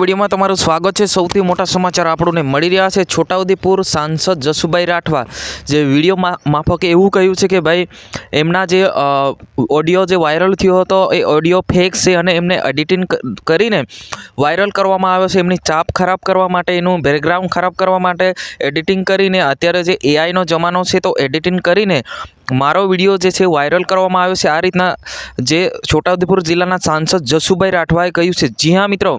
વિડીયોમાં તમારું સ્વાગત છે. સૌથી મોટા સમાચાર આપણને મળી રહ્યા છે. છોટાઉદેપુર સાંસદ જસુભાઈ રાઠવા જે વીડિયો માફકે એવું કહ્યું છે કે ભાઈ, એમના જે ઓડિયો જે વાયરલ થયો હતો, એ ઓડિયો ફેક છે અને એમને એડિટિંગ કરીને વાયરલ કરવામાં આવ્યો છે. એમની ચાપ ખરાબ કરવા માટે, એનું બેકગ્રાઉન્ડ ખરાબ કરવા માટે એડિટિંગ કરીને, અત્યારે જે એઆઈનો જમાનો છે તો એડિટિંગ કરીને મારો વીડિયો જે છે વાયરલ કરવામાં આવ્યો છે. આ રીતના જે છોટાઉદેપુર જિલ્લાના સાંસદ જસુભાઈ રાઠવાએ કહ્યું છે. જી હા મિત્રો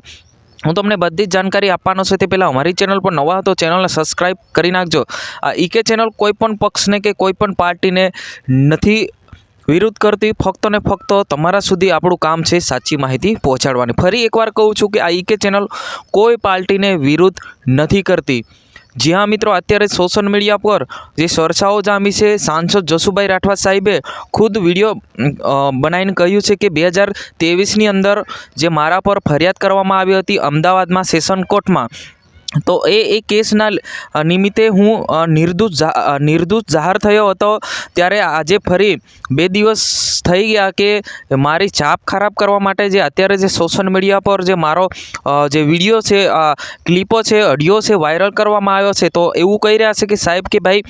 હું તમને બધી જ જાણકારી આપવાનો છે તે પહેલાં અમારી ચેનલ પર નવા હતો ચેનલને સબસ્ક્રાઈબ કરી નાખજો. આ ઈકે ચેનલ કોઈપણ પક્ષને કે કોઈ પણ પાર્ટીને નથી વિરુદ્ધ કરતી, ફક્ત ને ફક્ત તમારા સુધી આપણું કામ છે સાચી માહિતી પહોંચાડવાની. ફરી એકવાર કહું છું કે આ ઈકે ચેનલ કોઈ પાર્ટીને વિરુદ્ધ નથી કરતી. જી હા મિત્રો, અત્યારે સોશિયલ મીડિયા પર જે ચર્ચાઓ જામી છે, સાંસદ જસુભાઈ રાઠવા સાહેબે ખુદ વીડિયો બનાવીને કહ્યું છે કે બે હજાર તેવીસની અંદર જે મારા પર ફરિયાદ કરવામાં આવી હતી, અમદાવાદમાં સેશન કોર્ટમાં તો એ એ કેસના નિમિત્તે હું નિર્દોષ નિર્દોષ જાહેર થયો હતો. ત્યારે આજે ફરી બે દિવસ થઈ ગયા કે મારી છાપ ખરાબ કરવા માટે જે અત્યારે જે સોશિયલ મીડિયા પર જે મારો જે વીડિયો છે ક્લિપો છે ઓડિયો છે વાયરલ કરવામાં આવ્યો છે, તો એવું કહી રહ્યા છે કે સાહેબ કે ભાઈ,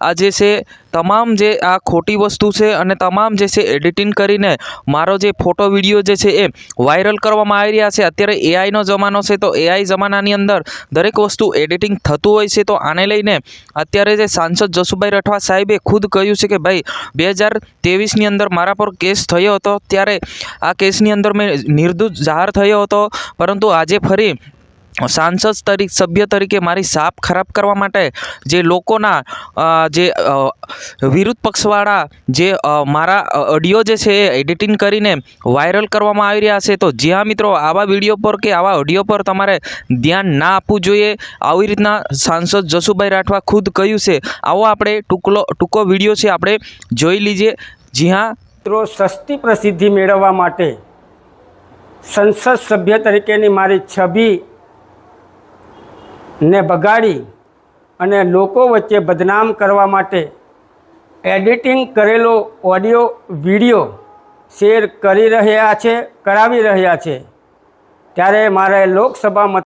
આ જે છે તમામ જે આ ખોટી વસ્તુ છે અને તમામ જે છે એડિટિંગ કરીને મારો જે ફોટો વીડિયો જે છે એ વાયરલ કરવામાં આવી રહ્યા છે. અત્યારે એઆઈનો જમાનો છે તો એઆઈ જમાનાની અંદર દરેક વસ્તુ એડિટિંગ થતું હોય છે તો આને લઈને અત્યારે જે સાંસદ જસુભાઈ રઠવા સાહેબે ખુદ કહ્યું છે કે ભાઈ, બે હજાર ત્રેવીસની અંદર મારા પર કેસ થયો હતો. ત્યારે આ કેસની અંદર મેં નિર્દોષ જાહેર થયો હતો. પરંતુ આજે ફરી સાંસદ તરીકે, સભ્ય તરીકે મારી સાપ ખરાબ કરવા માટે જે લોકોના જે વિરુદ્ધ પક્ષવાળા જે મારા ઓડિયો જે છે એ એડિટિંગ કરીને વાયરલ કરવામાં આવી રહ્યા છે, તો જ્યાં મિત્રો, આવા વીડિયો પર કે આવા ઓડિયો પર તમારે ધ્યાન ના આપવું જોઈએ. આવી રીતના સાંસદ જસુભાઈ રાઠવા ખુદ કહ્યું છે. આવો આપણે ટૂંકલો, ટૂંકો વીડિયો છે આપણે જોઈ લીજીએ જી હા. મિત્રો, સસ્તી પ્રસિદ્ધિ મેળવવા માટે સંસદ સભ્ય તરીકેની મારી છબી ને બગાડી અને લોકો વચ્ચે બદનામ કરવા માટે એડિટિંગ કરેલો ઓડિયો, વીડિયો શેર કરી રહ્યા છે, કરાવી રહ્યા છે. ત્યારે મારે લોકસભા મત